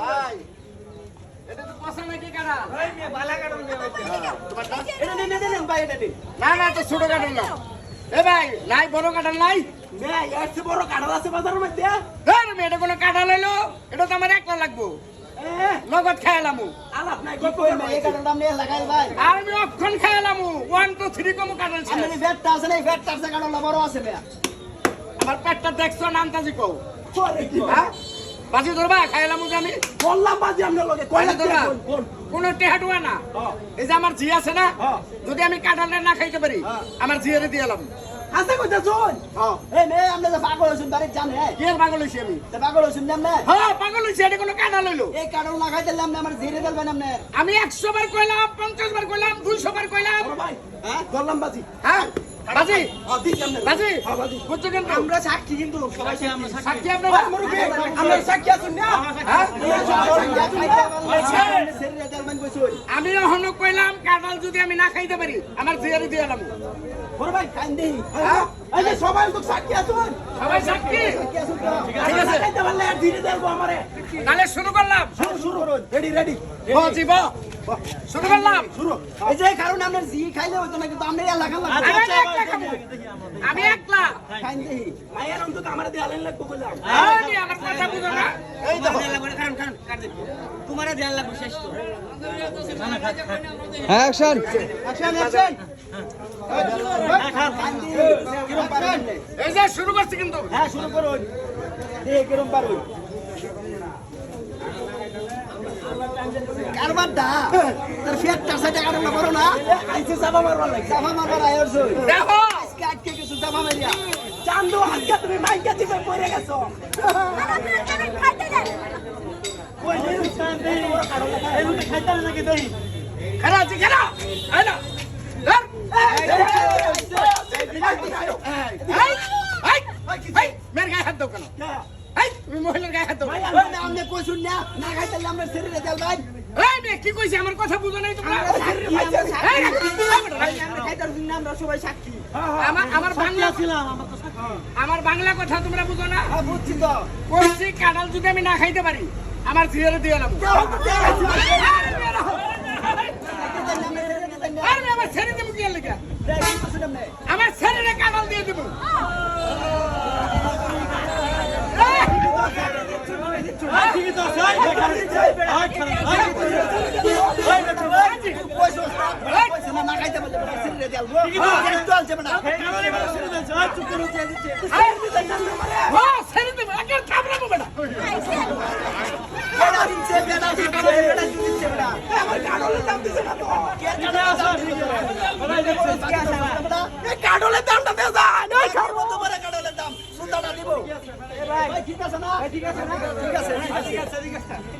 ভাই। এটা তো পচা নাকি কাটা ভাই মে বালা কাটা মে তোমারটা এটা নে নে নে ভাই এটা না না তো ছোট কাটাল না। এ ভাই নাই বড় কাটাল নাই? এর বড় কাটা আছে বাজারের মধ্যে। ধর মে কোনো কাটাল হইল? এটা তো আমার একলা লাগবো। লগত খাইলামু আলাপ নাই কি কই ভাই আর আমি অক্ষণ খাইলামু টু থ্রি কম কাটাল ছিল আপনি ফ্যাটটা আছে না ফ্যাটটা আছে কারণ বড় আছে ভাই আমার পেটটা দেখছ নামতাজি কও। কি হ্যাঁ? বাজি ধরবা খাইলামু আমি। বললাম বাজি লগে কয়লা ধরবা। কোন? টেহাটুয়া না। হ্যাঁ। এই যে আমার জি আছে না হ্যাঁ। যদি আমি কাঁঠালটা না খাইতে পারি হ্যাঁ। আমার জিয়ারে দিয়ে এলাম আছে কইতা শুন? এই মে আপনি যে পাগল হইছেন বাড়ি জান? কি পাগল হইছি আমি? তে পাগল হইছেন না হ্যাঁ পাগল হইছি এটা কোনো কাঁঠাল হইল। এই কারণ লাগাই দিলে আপনি আমার ধীরে দিবেন আপনি আমি একশো বার কইলাম পঞ্চাশ বার কইলাম দুইশো বার কইলাম। ভাই হ্যাঁ বললাম বাজি। হ্যাঁ। বাজি! হ্যাঁ বাজি। হ্যাঁ বুঝছ আমরা সাক্ষী কিন্তু সবাই আমরা সাক্ষী। আপনারা? আমরা সাক্ষী। আছেন না? হ্যাঁ? আমি এখনও কইলাম কাঁঠাল যদি আমি না খাইতে পারি আমার জিয়ারে দিয়ে বড় ভাই দেই। হ্যাঁ? এই যে সবাই তো সাক্ষী আছেন সবাই সাক্ষী? কি আছেন তো ঠিক আছে। খাইতে পারলে আর ধীরে আমারে। তাহলে শুরু করলাম। শুরু শুরু রেডি রেডি শুরু করলাম। শুরু। এই যে কারণ আপনার জি খাইলে হইতো না কিন্তু আপনি এলাকা আমি লাগবে একলা খাব। আমি একলা খাইন দেই মায়ের অন্তত আমার দিয়ে আলেন লাগবো কইলাম আমি আমার কথা বুঝো না। এই দেখো। অ্যাকশন। Action action. খান। দেই কিরম পারেন এই যে শুরু করছি কিন্তু। হ্যাঁ শুরু দেখে কিরম পারুন কারবার দা। তার ফ্যাটটা সাইডে কারণ বড় না। আইসে চাপা মারবার লাগছে। জামা মারবার আয়োর সই দেখো। আজকে আজকে কিছু জামা মারিয়া। চান্দু হালকা তুমি মাইকা দিবে পড়ে গেছো। আছে না। ধর। এই, এই, এই, মেয়ের গায়ে হাত দাও কেন? তুমি মহিলার গায়ে হাত দাও আপনি আমনে না না খাইতে আমরা শরীরে দেল ভাই কি কইছে আমার কথা বুঝো নাই তোমরা সবাই সাক্ষী বাংলা আমার বাংলা কথা তোমরা বুঝো না হ্যাঁ বুঝছি তো কইছি কাঁঠাল যদি আমি না খাইতে পারি আমার জিয়ারে দিয়ে এলাম আমার ছেড়ে দেবো কি লেগে আমার ছেলেরে কাঁঠাল দিয়ে দেবো কাডলের দামটা দে যায় তোমার কাডলের দাম সুতাটা দিব ঠিক আছে না ঠিক আছে ঠিক আছে ঠিক আছে